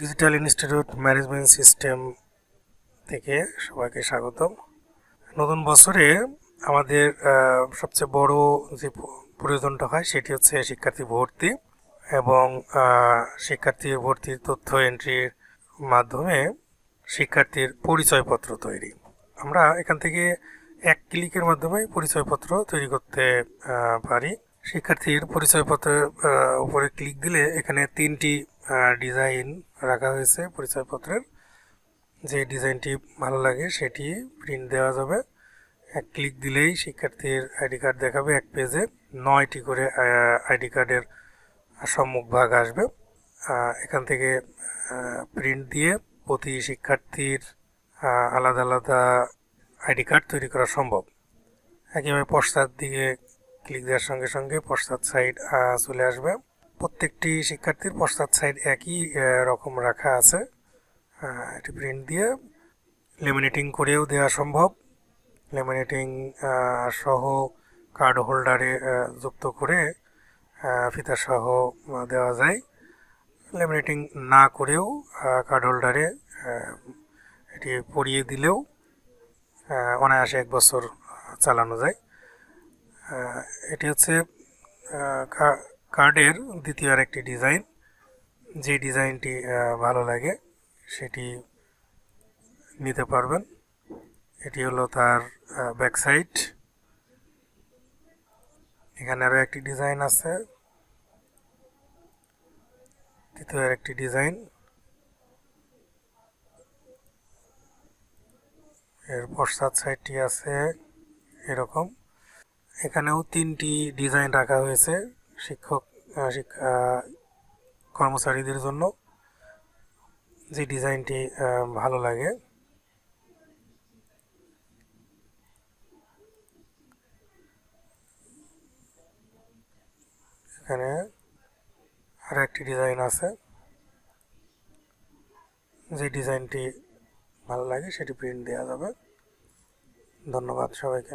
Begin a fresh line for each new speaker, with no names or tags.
Digital institute management system থেকে সবাইকে স্বাগতম। নতুন বছরে আমাদের সবচেয়ে বড় যে প্রয়োজনটা হয় সেটি হচ্ছে শিক্ষার্থী ভর্তি এবং শিক্ষার্থী ভর্তির তথ্য এন্ট্রির মাধ্যমে শিক্ষার্থীর পরিচয়পত্র তৈরি। আমরা এখান থেকে এক ক্লিকের মাধ্যমে পরিচয়পত্র তৈরি করতে পারি। শিক্ষার্থীর পরিচয়পত্রের উপরে ক্লিক দিলে এখানে তিনটি ডিজাইন রাখা হয়েছে পরিচয়পত্রের। যে ডিজাইনটি ভালো লাগে সেটি প্রিন্ট দেওয়া যাবে। এক ক্লিক দিলেই শিক্ষার্থীর আইডি কার্ড দেখাবে। এক পেজে নয়টি করে আইডি কার্ডের সম্মুখ ভাগ আসবে। এখান থেকে প্রিন্ট দিয়ে প্রতি শিক্ষার্থীর আলাদা আলাদা আইডি কার্ড তৈরি করা সম্ভব। একইভাবে পশ্চাৎ দিকে ক্লিক দেওয়ার সঙ্গে সঙ্গে পশ্চাৎ সাইড চলে আসবে। প্রত্যেকটি শিক্ষার্থীর পশ্চাৎ সাইড একই রকম রাখা আছে। এটি প্রিন্ট দিয়ে লেমিনেটিং করেও দেওয়া সম্ভব। লেমিনেটিং সহ কার্ড হোল্ডারে যুক্ত করে ফিতা সহ দেওয়া যায়। লেমিনেটিং না করেও কার্ড হোল্ডারে এটি পরিয়ে দিলেও অনায়াসে এক বছর চালানো যায়। এটি হচ্ছে কার্ডের দ্বিতীয় আর একটি ডিজাইন। যে ডিজাইনটি ভালো লাগে, সেটি নিতে পারবেন। এটি হলো তার ব্যাক সাইড এখানে আরও একটি ডিজাইন আছে। তৃতীয় আর একটি ডিজাইন। এর পশ্চাৎ সাইডটি আছে, এরকম। এখানেও তিনটি ডিজাইন রাখা হয়েছে শিক্ষক শিক্ষা কর্মচারীদের জন্য। যে ডিজাইনটি ভালো লাগে। এখানে আর একটি ডিজাইন আছে। যে ডিজাইনটি ভালো লাগে সেটি প্রিন্ট দেওয়া যাবে। ধন্যবাদ সবাইকে।